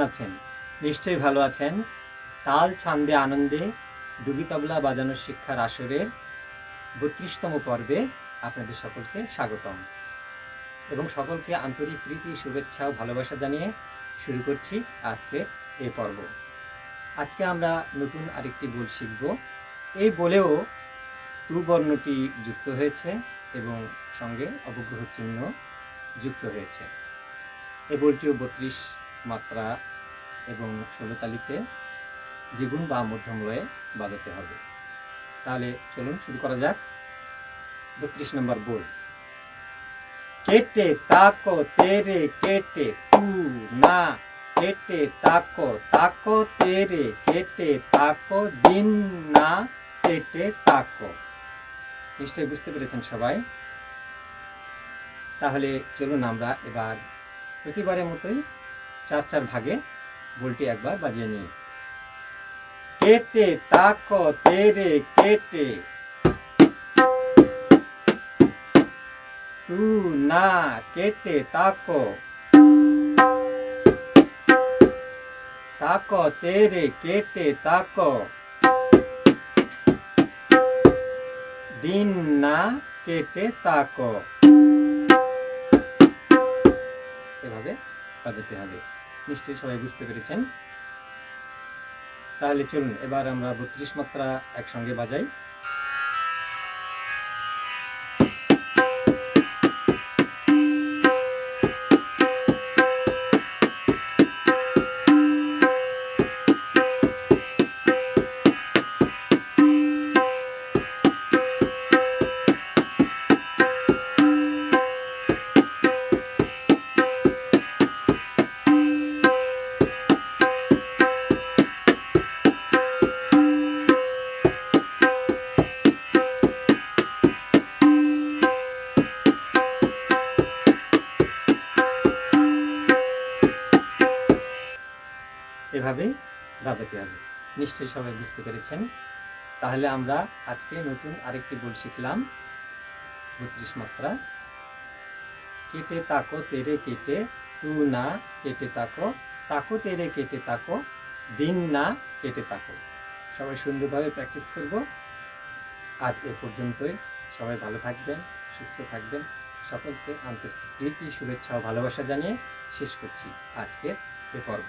আছেন? নিশ্চয়ই ভালো আছেন। তাল ছন্দে আনন্দে ডুগি তবলা বাজানোর শিক্ষার আসরের বত্রিশতম পর্বে আপনাদের সকলকে স্বাগতম। এবং সকলকে আন্তরিক প্রীতি, শুভেচ্ছা ও ভালোবাসা জানিয়ে শুরু করছি আজকের এ পর্ব। আজকে আমরা নতুন আরেকটি বল শিখব। এই বলেও তু বর্ণটি যুক্ত হয়েছে এবং সঙ্গে অবগ্রহ চিহ্ন যুক্ত হয়েছে। এই বলটিও বত্রিশ মাত্রা এবং তালিতে দ্বিগুণ বা মধ্যম লয়ে বাজাতে হবে। তাহলে চলুন শুরু করা যাক। বত্রিশ নম্বর বল। কেটে তাকো, তেরে কেটে তু, না। কেটে তাকো তাকো, তেরে কেটে তাকো, দিন, না। কেটে তাকো। নিশ্চয়ই বুঝতে পেরেছেন সবাই? তাহলে চলুন আমরা এবার প্রতিবারের মতোই চার চার ভাগে বলটি একবার বাজিয়ে নিই কেটে, তাকো, তেরে, কেটে। তু, না, কেটে, তাকো। তাকো, তেরে, কেটে, তাকো। দিন, না, কেটে, তাকো। এভাবে বাজাতে হবে। নিশ্চয়ই সবাই বুঝতে পেরেছেন? তাহলে চলুন এবার আমরা বত্রিশ মাত্রা একসঙ্গে বাজাই। এভাবেই বাজাতে হবে। নিশ্চয়ই সবাই বুঝতে পেরেছেন। তাহলে আমরা আজকে নতুন আরেকটি বল শিখলাম। বত্রিশ মাত্রা। কেটে তাকো, তেরে কেটে তু না কেটে তাকো তাকো, তেরে কেটে তাকো, দিন না কেটে তাকো। সবাই সুন্দরভাবে প্র্যাকটিস করব। আজ এ পর্যন্তই। সবাই ভালো থাকবেন, সুস্থ থাকবেন। সকলকে আন্তরিক প্রীতি, শুভেচ্ছা ও ভালোবাসা জানিয়ে শেষ করছি আজকের এ পর্ব।